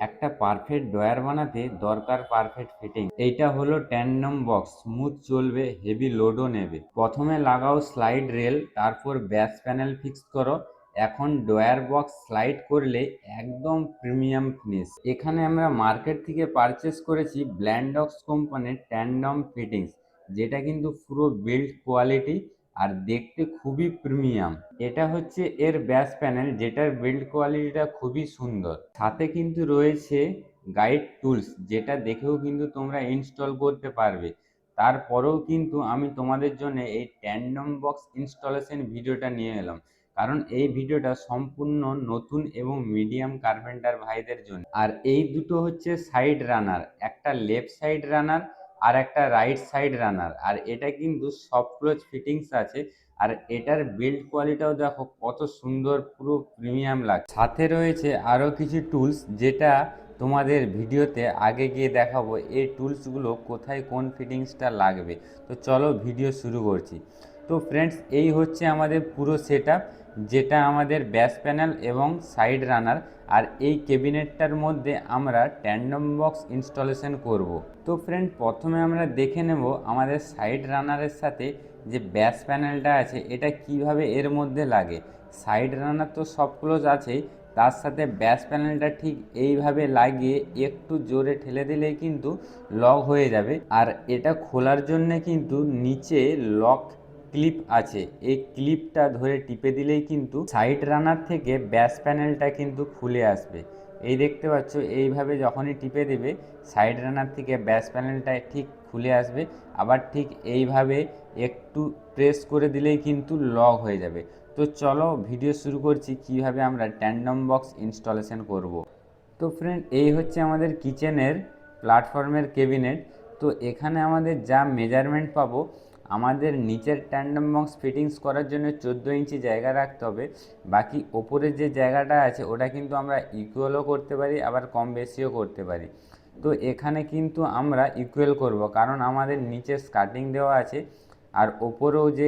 একটা perfect drawer বানাতে দরকার পারফেক্ট ফিটিং এইটা হলো ট্যান্ডম বক্স স্মুথ চলবে হেভি লোডও নেবে। প্রথমে লাগাও স্লাইড রেল তারপর ব্যাস প্যানেল ফিক্স করো। এখন ডয়ার বক্স স্লাইড করলে একদম প্রিমিয়াম ফিনিশ এখানে আমরা মার্কেট থেকে পারচেস করেছি ব্ল্যান্ডক্স কোম্পানির ট্যান্ডম ফিটিংস যেটা কিন্তু পুরো বিল্ড কোয়ালিটি আর দেখতে খুবই প্রিমিয়াম এটা হচ্ছে এর ব্যাস প্যানেল যেটার বিল্ড কোয়ালিটিটা খুবই সুন্দর। সাথে কিন্তু রয়েছে গাইড টুলস যেটা দেখেও কিন্তু তোমরা ইনস্টল করতে পারবে। তারপরেও কিন্তু আমি তোমাদের জন্য এই ট্যান্ডম বক্স ইনস্টলেশন ভিডিওটা নিয়ে এলাম। কারণ এই ভিডিওটা সম্পূর্ণ নতুন এবং মিডিয়াম কার্পেন্টার ভাইদের জন্য। আর এই দুটো হচ্ছে সাইড রানার একটা লেফট সাইড রানার আর একটা রাইট সাইড রানার আর এটা কিন্তু সব ক্লোজ ফিটিংস আছে, আর এটার বিল্ড কোয়ালিটিও দেখো কত সুন্দর, পুরো প্রিমিয়াম লাগে সাথে রয়েছে আরও কিছু টুলস যেটা তোমাদের ভিডিওতে আগে গিয়ে দেখাবো, এই টুলসগুলো কোথায় কোন ফিটিংসটা লাগবে। তো চলো ভিডিও শুরু করছি। তো ফ্রেন্ডস এই হচ্ছে আমাদের পুরো সেট যেটা আমাদের ব্যাস প্যানেল এবং সাইড রানার আর এই ক্যাবিনেটটার মধ্যে আমরা ট্যান্ডম বক্স ইনস্টলেশন করব। তো ফ্রেন্ড প্রথমে আমরা দেখে নেব আমাদের সাইড রানারের সাথে যে ব্যাস প্যানেলটা আছে, এটা কীভাবে এর মধ্যে লাগে। সাইড রানার তো সব ক্লোজ আছেই, তার সাথে ব্যাস প্যানেলটা ঠিক এইভাবে লাগিয়ে একটু জোরে ঠেলে দিলেই কিন্তু লক হয়ে যাবে। আর এটা খোলার জন্যে কিন্তু নিচে লক ক্লিপ আছে। এই ক্লিপটা ধরে টিপে দিলেই কিন্তু সাইড রানার থেকে ব্যাস প্যানেলটা কিন্তু খুলে আসবে। এই দেখতে পাচ্ছ, এইভাবে যখনই টিপে দেবে, সাইড রানার থেকে ব্যাস প্যানেলটা ঠিক খুলে আসবে। আবার ঠিক এইভাবে একটু প্রেস করে দিলেই কিন্তু লক হয়ে যাবে। তো চলো ভিডিও শুরু করছি, কীভাবে আমরা ট্যান্ডম বক্স ইনস্টলেশন করব। তো ফ্রেন্ড এই হচ্ছে আমাদের কিচেনের প্ল্যাটফর্মের কেবিনেট তো এখানে আমাদের যা মেজারমেন্ট পাবো আমাদের নিচের ট্যান্ডম বক্স ফিটিংস করার জন্য চোদ্দ ইঞ্চি জায়গা রাখতে হবে। বাকি ওপরের যে জায়গাটা আছে, ওটা কিন্তু আমরা ইকুয়ালও করতে পারি, আবার কম বেশিও করতে পারি। তো এখানে কিন্তু আমরা ইকুয়াল করব, কারণ আমাদের নিচে স্কার্টিং দেওয়া আছে, আর ওপরেও যে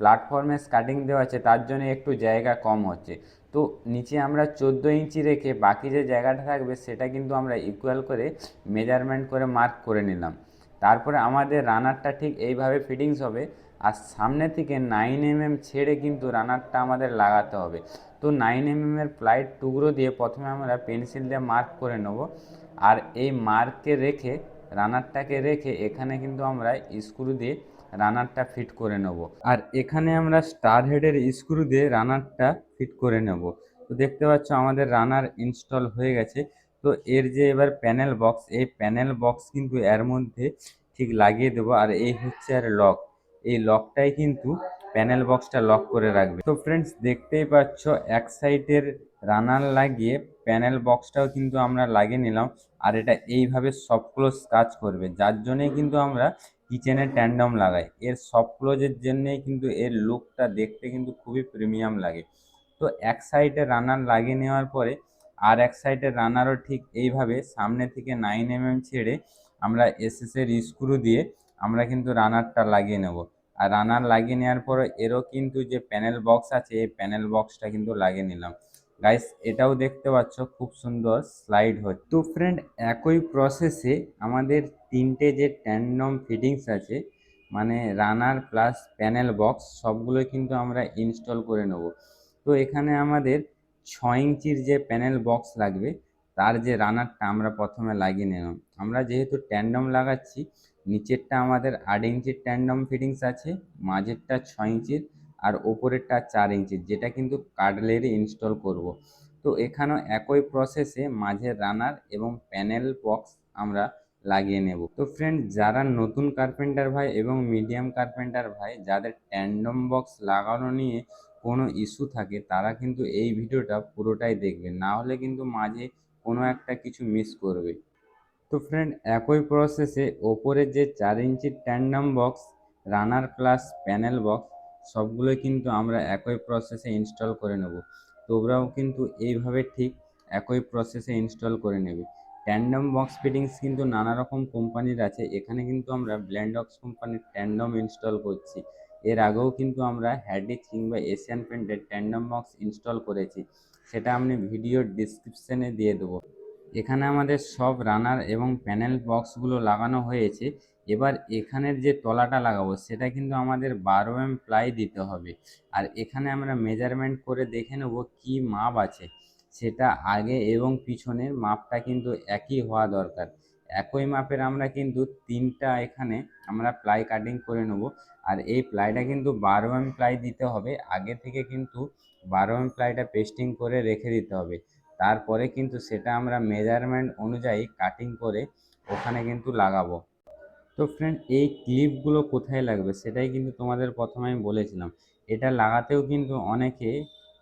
প্ল্যাটফর্মে স্কার্টিং দেওয়া আছে, তার জন্য একটু জায়গা কম হচ্ছে। তো নিচে আমরা চোদ্দ ইঞ্চি রেখে বাকি যে জায়গাটা থাকবে, সেটা কিন্তু আমরা ইকুয়াল করে মেজারমেন্ট করে মার্ক করে নিলাম। তারপরে আমাদের রানারটা ঠিক এইভাবে ফিটিংস হবে। আর সামনে থেকে নাইন এমএম ছেড়ে কিন্তু রানারটা আমাদের লাগাতে হবে। তো নাইন এমএমের প্লাইট টুকরো দিয়ে প্রথমে আমরা পেন্সিল দিয়ে মার্ক করে নেব। আর এই মার্কে রেখে রানারটাকে রেখে এখানে কিন্তু আমরা স্ক্রু দিয়ে রানারটা ফিট করে নেব। আর এখানে আমরা স্টার হেডের স্ক্রু দিয়ে রানারটা ফিট করে নেব। তো দেখতে পাচ্ছ আমাদের রানার ইনস্টল হয়ে গেছে। তো এর যে এবার প্যানেল বক্স এই প্যানেল বক্স কিন্তু এর মধ্যে ঠিক লাগিয়ে দেবো। আর এই হচ্ছে আর লক এই লকটাই কিন্তু প্যানেল বক্সটা লক করে রাখবে। তো ফ্রেন্ডস দেখতেই পাচ্ছ, এক সাইডের রানার লাগিয়ে প্যানেল বক্সটাও কিন্তু আমরা লাগিয়ে নিলাম। আর এটা এইভাবে সফট ক্লোজ কাজ করবে। যার জন্যই কিন্তু আমরা কিচেনে ট্যান্ডম লাগাই। এর সফট ক্লোজের জন্যেই কিন্তু এর লুকটা দেখতে কিন্তু খুবই প্রিমিয়াম লাগে। তো এক সাইডে রানার লাগিয়ে নেওয়ার পরে আর এক সাইডের রানারও ঠিক এইভাবে সামনে থেকে নাইন এমএম ছেড়ে আমরা এসএসের স্ক্রু দিয়ে আমরা কিন্তু রানারটা লাগিয়ে নেব। আর রানার লাগিয়ে নেওয়ার পরে এরও কিন্তু যে প্যানেল বক্স আছে, এই প্যানেল বক্সটা কিন্তু লাগিয়ে নিলাম। গাইস এটাও দেখতে পাচ্ছ, খুব সুন্দর স্লাইড হচ্ছে। তো ফ্রেন্ড একই প্রসেসে আমাদের তিনটে যে ট্যান্ডম ফিটিংস আছে মানে রানার প্লাস প্যানেল বক্স সবগুলো কিন্তু আমরা ইনস্টল করে নেব। তো এখানে আমাদের ছয় ইঞ্চির যে প্যানেল বক্স লাগবে, তার যে রানারটা আমরা প্রথমে লাগিয়ে নিলাম আমরা যেহেতু ট্যান্ডম লাগাচ্ছি, নিচেরটা আমাদের আট ইঞ্চির ট্যান্ডম ফিটিংস আছে, মাঝেরটা ছয় ইঞ্চির আর ওপরেরটা চার ইঞ্চির, যেটা কিন্তু কাডলেরই ইনস্টল করব। তো এখানেও একই প্রসেসে মাঝের রানার এবং প্যানেল বক্স আমরা লাগিয়ে নেব তো ফ্রেন্ড যারা নতুন কার্পেন্টার ভাই এবং মিডিয়াম কার্পেন্টার ভাই, যাদের ট্যান্ডম বক্স লাগানো নিয়ে কোনো ইস্যু থাকে, তারা কিন্তু এই ভিডিওটা পুরোটাই দেখবে। না হলে কিন্তু মাঝে কোনো একটা কিছু মিস করবে। তো ফ্রেন্ড একই প্রসেসে ওপরে যে চার ইঞ্চির tandem box runner plus panel box সবগুলো কিন্তু আমরা একই প্রসেসে ইনস্টল করে নেব। তোমরাও কিন্তু এইভাবে ঠিক একই প্রসেসে ইনস্টল করে নেবে। ট্যান্ডম বক্স ফিটিংস কিন্তু নানা রকম কোম্পানির আছে। এখানে কিন্তু আমরা ব্ল্যান্ডক্স কোম্পানির ট্যান্ডম ইনস্টল করছি। এর আগেও কিন্তু আমরা হ্যাডিক্স কিংবা এশিয়ান পেন্টের ট্যান্ডম বক্স ইনস্টল করেছি, সেটা আমি ভিডিওর ডিসক্রিপশানে দিয়ে দেবো। এখানে আমাদের সব রানার এবং প্যানেল বক্সগুলো লাগানো হয়েছে। এবার এখানের যে তলাটা লাগাবো, সেটা কিন্তু আমাদের বারো এম প্লাই দিতে হবে। আর এখানে আমরা মেজারমেন্ট করে দেখে নেব কি মাপ আছে। সেটা আগে এবং পিছনের মাপটা কিন্তু একই হওয়া দরকার। একই মাপের আমরা কিন্তু তিনটা এখানে আমরা প্লাই কাটিং করে নেব। আর এই প্লাইটা কিন্তু বারো এম প্লাই দিতে হবে। আগে থেকে কিন্তু বারো এম প্লাইটা পেস্টিং করে রেখে দিতে হবে। তারপরে কিন্তু সেটা আমরা মেজারমেন্ট অনুযায়ী কাটিং করে ওখানে কিন্তু লাগাবো। তো ফ্রেন্ড এই ক্লিপগুলো কোথায় লাগবে সেটাই কিন্তু তোমাদের প্রথমে আমি বলেছিলাম। এটা লাগাতেও কিন্তু অনেকে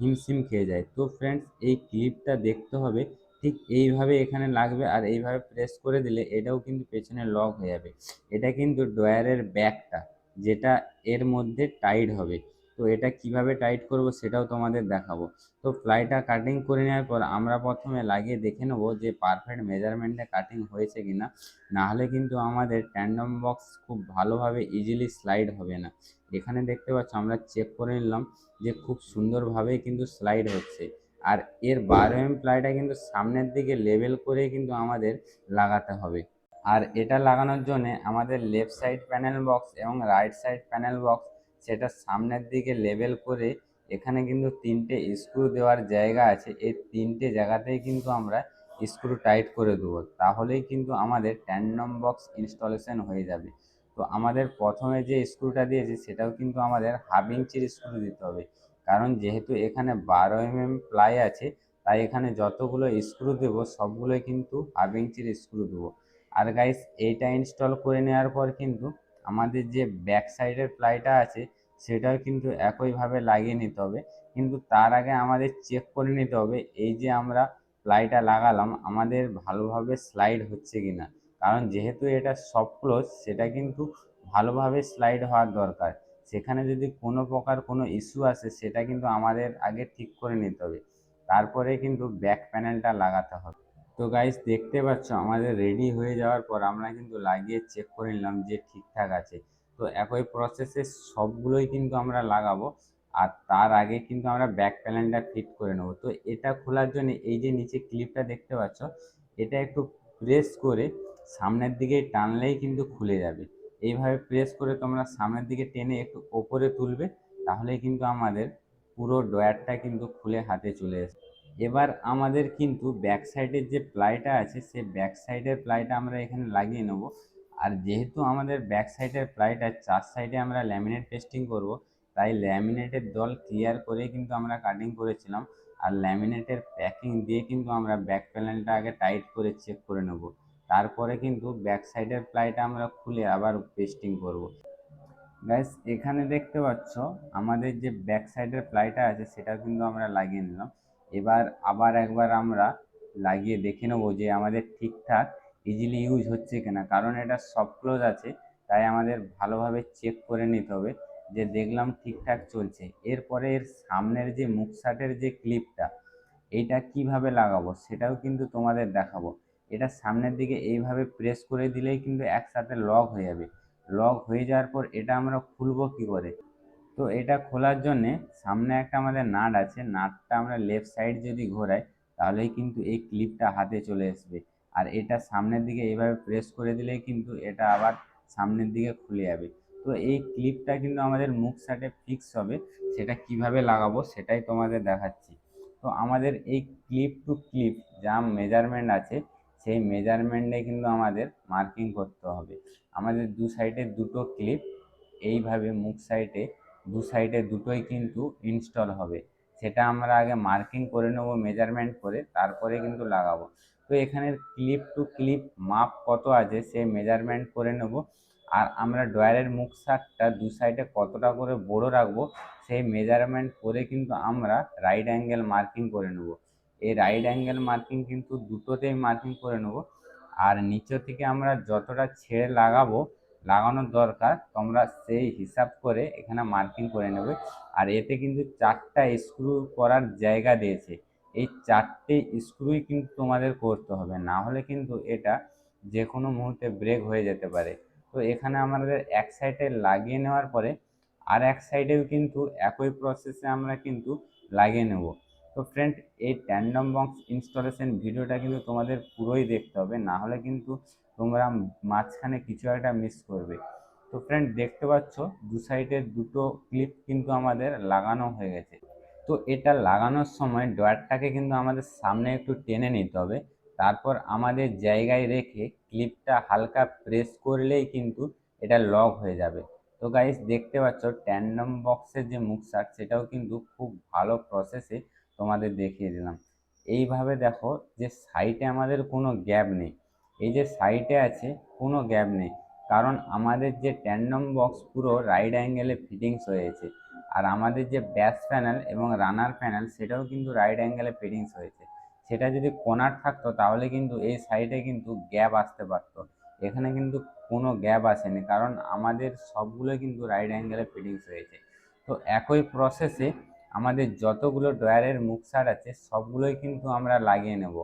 হিমশিম খেয়ে যায়। তো ফ্রেন্ডস এই ক্লিপটা দেখতে হবে। ঠিক এইভাবে এখানে লাগবে আর এইভাবে প্রেস করে দিলে এটাও কিন্তু পেছনে লক হয়ে যাবে। এটা কিন্তু ড্রয়ারের ব্যাগটা যেটা এর মধ্যে টাইট হবে। তো এটা কীভাবে টাইট করব সেটাও তোমাদের দেখাবো। তো প্লাইটা কাটিং করে নেওয়ার পর আমরা প্রথমে লাগিয়ে দেখে নেব যে পারফেক্ট মেজারমেন্টে কাটিং হয়েছে কিনা। না হলে কিন্তু আমাদের ট্যান্ডম বক্স খুব ভালোভাবে ইজিলি স্লাইড হবে না। এখানে দেখতে পাচ্ছ আমরা চেক করে নিলাম যে খুব সুন্দরভাবেই কিন্তু স্লাইড হচ্ছে। আর এর বারো এম প্লাইটা কিন্তু সামনের দিকে লেবেল করে কিন্তু আমাদের লাগাতে হবে। আর এটা লাগানোর জন্য আমাদের লেফট সাইড প্যানেল বক্স এবং রাইট সাইড প্যানেল বক্স সেটা সামনের দিকে লেবেল করে এখানে কিন্তু তিনটে স্ক্রু দেওয়ার জায়গা আছে। এই তিনটে জায়গাতেই কিন্তু আমরা স্ক্রু টাইট করে দেবো। তাহলেই কিন্তু আমাদের ট্যান্ডম বক্স ইনস্টলেশন হয়ে যাবে। তো আমাদের প্রথমে যে স্ক্রুটা দিয়েছি সেটাও কিন্তু আমাদের হাফ ইঞ্চির স্ক্রু দিতে হবে। কারণ যেহেতু এখানে বারো এম এম প্লাই আছে, তাই এখানে যতগুলো স্ক্রু দেবো সবগুলোই কিন্তু হাফ ইঞ্চির স্ক্রু দেবো। আর গাইস এইটা ইনস্টল করে নেওয়ার পর কিন্তু আমাদের যে ব্যাক সাইডের প্লাইটা আছে, সেটাও কিন্তু একইভাবে লাগিয়ে নিতে হবে। কিন্তু তার আগে আমাদের চেক করে নিতে হবে, এই যে আমরা প্লাইটা লাগালাম, আমাদের ভালোভাবে স্লাইড হচ্ছে কি না কারণ যেহেতু এটা সফট ক্লোজ সেটা কিন্তু ভালোভাবে স্লাইড হওয়ার দরকার। সেখানে যদি কোনো প্রকার কোনো ইস্যু আসে, সেটা কিন্তু আমাদের আগে ঠিক করে নিতে হবে। তারপরে কিন্তু ব্যাক প্যানেলটা লাগাতে হবে। তো গাইস দেখতে পাচ্ছ আমাদের রেডি হয়ে যাওয়ার পর আমরা কিন্তু লাগিয়ে চেক করে নিলাম যে ঠিকঠাক আছে। তো একই প্রসেসে সবগুলোই কিন্তু আমরা লাগাবো আর তার আগে কিন্তু আমরা ব্যাক প্যানেলটা ফিট করে নেব। তো এটা খোলার জন্য এই যে নিচে ক্লিপটা দেখতে পাচ্ছ, এটা একটু প্রেস করে সামনের দিকে টানলেই কিন্তু খুলে যাবে। এইভাবে প্রেস করে তোমরা সামনের দিকে টেনে একটু ওপরে তুলবে, তাহলেই কিন্তু আমাদের পুরো ডয়ারটা কিন্তু খুলে হাতে চলে আসবে। এবার আমাদের কিন্তু ব্যাক সাইডের যে প্লাইটা আছে, সে ব্যাক সাইডের প্লাইটা আমরা এখানে লাগিয়ে নেব। আর যেহেতু আমাদের ব্যাক সাইডের প্লাইটা চার সাইডে আমরা ল্যামিনেট পেস্টিং করব, তাই ল্যামিনেটের দল ক্লিয়ার করে কিন্তু আমরা কাটিং করেছিলাম। আর ল্যামিনেটের প্যাকিং দিয়ে কিন্তু আমরা ব্যাক প্যানেলটা আগে টাইট করে চেক করে নেব। তারপরে কিন্তু ব্যাক সাইডের প্লাইটা আমরা খুলে আবার পেস্টিং করব। গাইস এখানে দেখতে পাচ্ছ, আমাদের যে ব্যাক সাইডের প্লাইটা আছে সেটা কিন্তু আমরা লাগিয়ে নিলাম। এবার আবার একবার আমরা লাগিয়ে দেখে নেব যে আমাদের ঠিকঠাক ইজিলি ইউজ হচ্ছে কিনা। কারণ এটা সফট ক্লোজ আছে, তাই আমাদের ভালোভাবে চেক করে নিতে হবে যে দেখলাম ঠিকঠাক চলছে। এরপরে এর সামনের যে মুখ শার্টের যে ক্লিপটা এইটা কীভাবে লাগাবো সেটাও কিন্তু তোমাদের দেখাবো। এটা সামনের দিকে এইভাবে প্রেস করে দিলেই কিন্তু একসাথে লক হয়ে যাবে। লক হয়ে যাওয়ার পর এটা আমরা খুলবো কি করে? তো এটা খোলার জন্যে সামনে একটা আমাদের নাট আছে। নাটটা আমরা লেফট সাইড যদি ঘোরাই, তাহলেই কিন্তু এই ক্লিপটা হাতে চলে আসবে। আর এটা সামনের দিকে এইভাবে প্রেস করে দিলেই কিন্তু এটা আবার সামনের দিকে খুলে যাবে। তো এই ক্লিপটা কিন্তু আমাদের মুখ সাইডে ফিক্স হবে। সেটা কীভাবে লাগাবো সেটাই তোমাদের দেখাচ্ছি। তো আমাদের এই ক্লিপ টু ক্লিপ যা মেজারমেন্ট আছে, সেই মেজারমেন্টে কিন্তু আমাদের মার্কিং করতে হবে। আমাদের দু সাইডে দুটো ক্লিপ এইভাবে মুখ সাইডে দু সাইডে দুটোই কিন্তু ইনস্টল হবে। সেটা আমরা আগে মার্কিং করে নেব মেজারমেন্ট করে, তারপরে কিন্তু লাগাবো। তো এখানে ক্লিপ টু ক্লিপ মাপ কত আছে, সে মেজারমেন্ট করে নেব। আর আমরা ডয়ারের মুখ শাকটা দু সাইডে কতটা করে বড় রাখব, সেই মেজারমেন্ট করে কিন্তু আমরা রাইট অ্যাঙ্গেল মার্কিং করে নেব। এই রাইট অ্যাঙ্গেল মার্কিং কিন্তু দুটোতেই মার্কিং করে নেব। আর নিচে থেকে আমরা যতটা ছেড়ে লাগাবো লাগানোর দরকার, তোমরা সেই হিসাব করে এখানে মার্কিং করে নেবে। আর এতে কিন্তু চারটা স্ক্রু করার জায়গা দিয়েছে। এই চারটে স্ক্রুই কিন্তু তোমাদের করতে হবে। না হলে কিন্তু এটা যে কোনো মুহূর্তে ব্রেক হয়ে যেতে পারে। তো এখানে আমাদের এক সাইডে লাগিয়ে নেওয়ার পরে আর এক সাইডেও কিন্তু একই প্রসেসে আমরা কিন্তু লাগিয়ে নেব। তো ফ্রেন্ড এই ট্যান্ডম বক্স ইনস্টলেশন ভিডিওটা কিন্তু তোমাদের পুরোই দেখতে হবে। না হলে কিন্তু তোমরা মাঝখানে কিছু একটা মিস করবে। তো ফ্রেন্ড দেখতে পাচ্ছ, দু সাইডে দুটো ক্লিপ কিন্তু আমাদের লাগানো হয়ে গেছে। তো এটা লাগানোর সময় ডয়ারটাকে কিন্তু আমাদের সামনে একটু টেনে নিতে হবে। তারপর আমাদের জায়গায় রেখে ক্লিপটা হালকা প্রেস করলেই কিন্তু এটা লক হয়ে যাবে। তো গাইস দেখতে পাচ্ছ ট্যান্ডম বক্সের যে মুখসার সেটাও কিন্তু খুব ভালো প্রসেসে তোমাদের দেখিয়ে দিলাম। এইভাবে দেখো যে সাইডে আমাদের কোনো গ্যাপ নেই। এই যে সাইডে আছে, কোনো গ্যাপ নেই। কারণ আমাদের যে ট্যান্ডম বক্স পুরো রাইট অ্যাঙ্গেলে ফিটিংস হয়েছে। আর আমাদের যে ব্যাস প্যানেল এবং রানার প্যানেল সেটাও কিন্তু রাইট অ্যাঙ্গেলে ফিটিংস হয়েছে। সেটা যদি কোনার থাকতো, তাহলে কিন্তু এই সাইডে কিন্তু গ্যাপ আসতে পারতো। এখানে কিন্তু কোনো গ্যাপ আসেনি, কারণ আমাদের সবগুলো কিন্তু রাইট অ্যাঙ্গেলে ফিটিংস হয়েছে। তো একই প্রসেসে আমাদের যতগুলো ড্রয়ারের মুখ সার আছে, সবগুলোই কিন্তু আমরা লাগিয়ে নেব।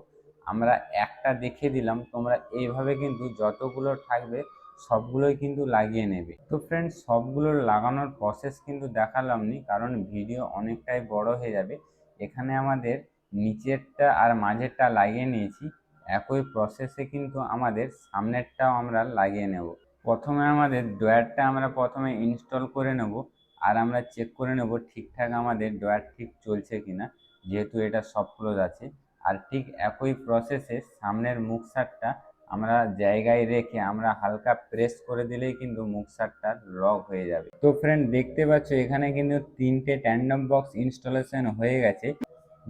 আমরা একটা দেখে দিলাম, তোমরা এইভাবে কিন্তু যতগুলো থাকবে, সবগুলোই কিন্তু লাগিয়ে নেবে। তো ফ্রেন্ডস সবগুলোর লাগানোর প্রসেস কিন্তু দেখালাম নি, কারণ ভিডিও অনেকটাই বড় হয়ে যাবে। এখানে আমাদের নিচেরটা আর মাঝেরটা লাগিয়ে নিয়েছি। একই প্রসেসে কিন্তু আমাদের সামনেরটাও আমরা লাগিয়ে নেব। প্রথমে আমাদের ড্রয়ারটা আমরা প্রথমে ইনস্টল করে নেব, আর আমরা চেক করে নেব ঠিকঠাক আমাদের ড্রয়ার ঠিক চলছে কিনা, যেহেতু এটা সব ক্লোজ আছে। আর ঠিক একই প্রসেসে সামনের মুখ সারটা আমরা জায়গায় রেখে আমরা হালকা প্রেস করে দিলেই কিন্তু মুক্সারটা লক হয়ে যাবে। তো ফ্রেন্ড দেখতে পাচ্ছ এখানে কিন্তু তিনটে ট্যান্ডম বক্স ইনস্টলেশন হয়ে গেছে,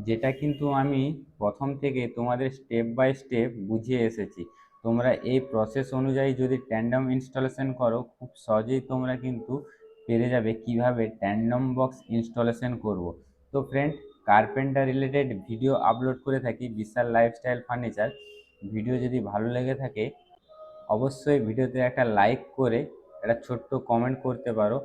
যেটা কিন্তু আমি প্রথম থেকে তোমাদের স্টেপ বাই স্টেপ বুঝিয়ে এসেছি। তোমরা এই প্রসেস অনুযায়ী যদি ট্যান্ডম ইনস্টলেশন করো, খুব সহজেই তোমরা কিন্তু পেরে যাবে কীভাবে ট্যান্ডম বক্স ইনস্টলেশন করব। তো friend carpenter related video upload করে থাকি বিশাল লাইফস্টাইল ফার্নিচার ভিডিও যদি ভালো লেগে থাকে, অবশ্যই ভিডিওতে একটা লাইক করে একটা ছোট্ট কমেন্ট করতে পারো।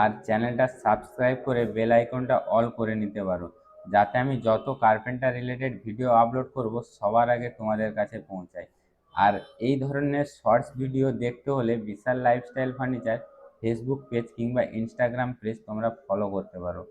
আর চ্যানেলটা সাবস্ক্রাইব করে বেল আইকনটা অল করে নিতে পারো। যাতে আমি যত কার্পেন্টার রিলেটেড ভিডিও আপলোড করব, সবার আগে তোমাদের কাছে পৌঁছায় আর এই ধরনের শর্টস ভিডিও দেখতে হলে Bishal lifestyle furniture Facebook page কিংবা ইনস্টাগ্রাম পেজ তোমরা ফলো করতে পারো।